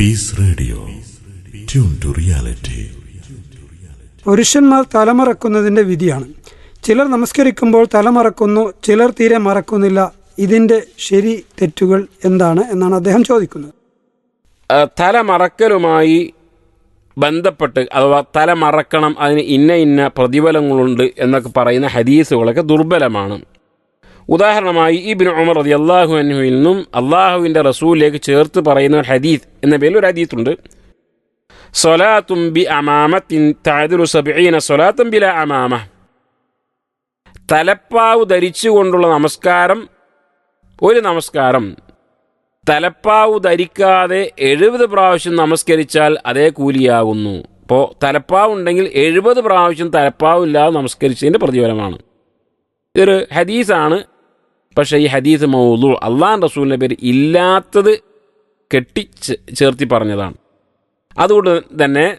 Peace radio tune to reality പുരുഷന്മാർ തലമറക്കുന്നതിന്റെ വിധിയാണ്. ചിലർ നമസ്കരിക്കുമ്പോൾ തലമറക്കുന്നു ചിലർ തീരെ മറക്കുന്നില്ല. ഇതിന്റെ ശരി തെറ്റുകൾ എന്താണ് എന്നാണ് അദ്ദേഹം ചോദിക്കുന്നത്. തലമറക്കലുമായി ബന്ധപ്പെട്ട് അഥവാ തലമറക്കണം അതിന് ഇന്ന ഇന്ന പ്രതിഫലങ്ങളുണ്ട് എന്നൊക്കെ പറയുന്ന ഹദീസുകളൊക്കെ ദുർബലമാണ്. ഉദാഹരണമായി ഇബിൻ ഉമർ റതി അള്ളാഹു അനുവിൽ നിന്നും അള്ളാഹുവിന്റെ റസൂലിലേക്ക് ചേർത്ത് പറയുന്ന ഒരു ഹദീസ് എന്ന പേരിൽ ഒരു ഹദീത്തുണ്ട് സൊലാത്തും ബി അമാമത്തിൻ ബില അമാമ. തലപ്പാവ് ധരിച്ചുകൊണ്ടുള്ള നമസ്കാരം ഒരു നമസ്കാരം. തലപ്പാവ് ധരിക്കാതെ എഴുപത് പ്രാവശ്യം നമസ്കരിച്ചാൽ അതേ കൂലിയാകുന്നു അപ്പോൾ തലപ്പാവ് ഉണ്ടെങ്കിൽ എഴുപത് പ്രാവശ്യം തലപ്പാവില്ലാതെ നമസ്കരിച്ചതിന്റെ പ്രതിഫലമാണ്. ഇതൊരു ഹദീസാണ്. പക്ഷേ ഈ ഹദീസ് മൗദു അള്ളാൻ റസൂലിന്റെ പേര് ഇല്ലാത്തത് കെട്ടി ചേർത്തി പറഞ്ഞതാണ്. അതുകൊണ്ട് തന്നെ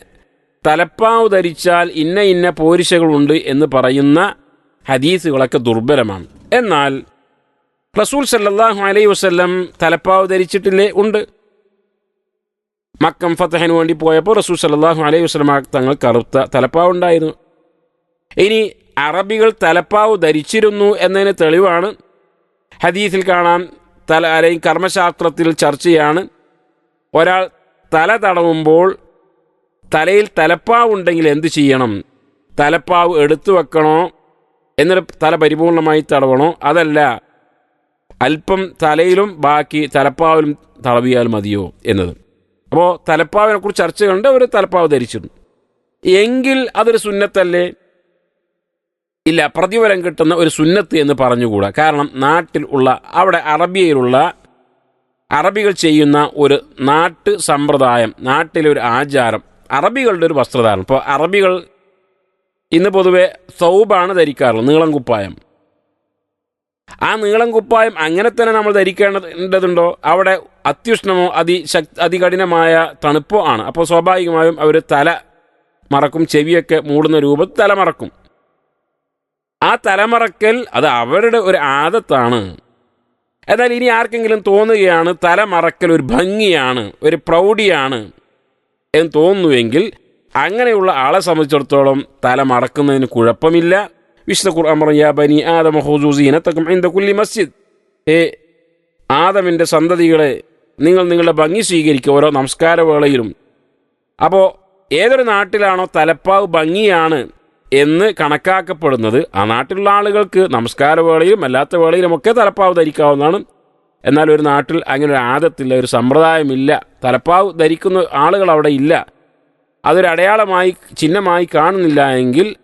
തലപ്പാവ് ധരിച്ചാൽ ഇന്ന ഇന്ന പോരിശകളുണ്ട് എന്ന് പറയുന്ന ഹദീസുകളൊക്കെ ദുർബലമാണ്. എന്നാൽ റസൂൽ സല്ലാഹു അലൈ വസ്ല്ലം തലപ്പാവ് ധരിച്ചിട്ടില്ലേ? ഉണ്ട്. മക്കം ഫത്തഹിന് വേണ്ടി പോയപ്പോൾ റസൂൽ സല്ലാഹു അലൈഹി വസ്ലമ തങ്ങൾ കറുത്ത തലപ്പാവ് ഉണ്ടായിരുന്നു. ഇനി അറബികൾ തലപ്പാവ് ധരിച്ചിരുന്നു എന്നതിന് തെളിവാണ് ഹദീസിൽ കാണാം തല അല്ലെങ്കിൽ കർമ്മശാസ്ത്രത്തിൽ ചർച്ചയാണ് ഒരാൾ തല തടവുമ്പോൾ തലയിൽ തലപ്പാവ് ഉണ്ടെങ്കിൽ എന്ത് ചെയ്യണം? തലപ്പാവ് എടുത്തു വെക്കണോ? എന്നിട്ട് തല പരിപൂർണമായി തടവണോ? അതല്ല അല്പം തലയിലും ബാക്കി തലപ്പാവിലും തടവിയാൽ മതിയോ എന്നത്. അപ്പോൾ തലപ്പാവിനെക്കുറിച്ച് ചർച്ചകളുണ്ട് ഒരു തലപ്പാവ് ധരിച്ചിരുന്നു എങ്കിൽ അതൊരു സുന്നത്തല്ലേ? ഇല്ല പ്രതിഫലം കിട്ടുന്ന ഒരു സുന്നത്ത് എന്ന് പറഞ്ഞുകൂടാ. കാരണം നാട്ടിൽ ഉള്ള അവിടെ അറബിയയിലുള്ള അറബികൾ ചെയ്യുന്ന ഒരു നാട്ടു സമ്പ്രദായം നാട്ടിലെ ഒരു ആചാരം അറബികളുടെ ഒരു വസ്ത്രധാരണം. ഇപ്പോൾ അറബികൾ ഇന്ന് പൊതുവെ സൗബാണ് ധരിക്കാറുള്ളത് നീളം കുപ്പായം. ആ നീളം കുപ്പായം അങ്ങനെ തന്നെ നമ്മൾ ധരിക്കേണ്ടതുണ്ടോ? അവിടെ അത്യുഷ്ണമോ അതിശക് അതികഠിനമായ തണുപ്പോ ആണ്. അപ്പോൾ സ്വാഭാവികമായും അവർ തല മറക്കും ചെവിയൊക്കെ മൂടുന്ന രൂപത്തിൽ തല മറക്കും. ആ തലമറക്കൽ അത് അവരുടെ ഒരു ആദത്താണ്. എന്നാൽ ഇനി ആർക്കെങ്കിലും തോന്നുകയാണ് തലമറക്കൽ ഒരു ഭംഗിയാണ് ഒരു പ്രൗഢിയാണ് എന്ന് തോന്നുന്നുവെങ്കിൽ അങ്ങനെയുള്ള ആളെ സംബന്ധിച്ചിടത്തോളം തല മറക്കുന്നതിന് കുഴപ്പമില്ല. വിശുദ്ധ ഖുർആൻ പറഞ്ഞു ബനി ആദമ ഹുസൂ എന്റെ കുല്ലി മസ്ജിദ്. ഏ ആദമിന്റെ സന്തതികളെ നിങ്ങൾ നിങ്ങളുടെ ഭംഗി സ്വീകരിക്കുക ഓരോ നമസ്കാര വേളയിലും അപ്പോൾ ഏതൊരു നാട്ടിലാണോ തലപ്പാവ് ഭംഗിയാണ് എന്ന് കണക്കാക്കപ്പെടുന്നത് ആ നാട്ടിലുള്ള ആളുകൾക്ക് നമസ്കാര വേളയിലും അല്ലാത്ത വേളയിലുമൊക്കെ തലപ്പാവ് ധരിക്കാവുന്നതാണ്. എന്നാൽ ഒരു നാട്ടിൽ അങ്ങനെ ഒരു ആദത്തില്ല ഒരു സമ്പ്രദായമില്ല തലപ്പാവ് ധരിക്കുന്ന ആളുകൾ അവിടെ ഇല്ല. അതൊരു അടയാളമായി ചിഹ്നമായി കാണുന്നില്ല എങ്കിൽ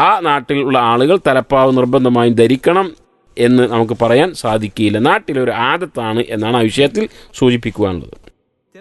ആ നാട്ടിലുള്ള ആളുകൾ തലപ്പാവ് നിർബന്ധമായും ധരിക്കണം എന്ന് നമുക്ക് പറയാൻ സാധിക്കില്ല. നാട്ടിലൊരു ആദത്താണ് എന്നാണ് ആ വിഷയത്തിൽ സൂചിപ്പിക്കുവാനുള്ളത്.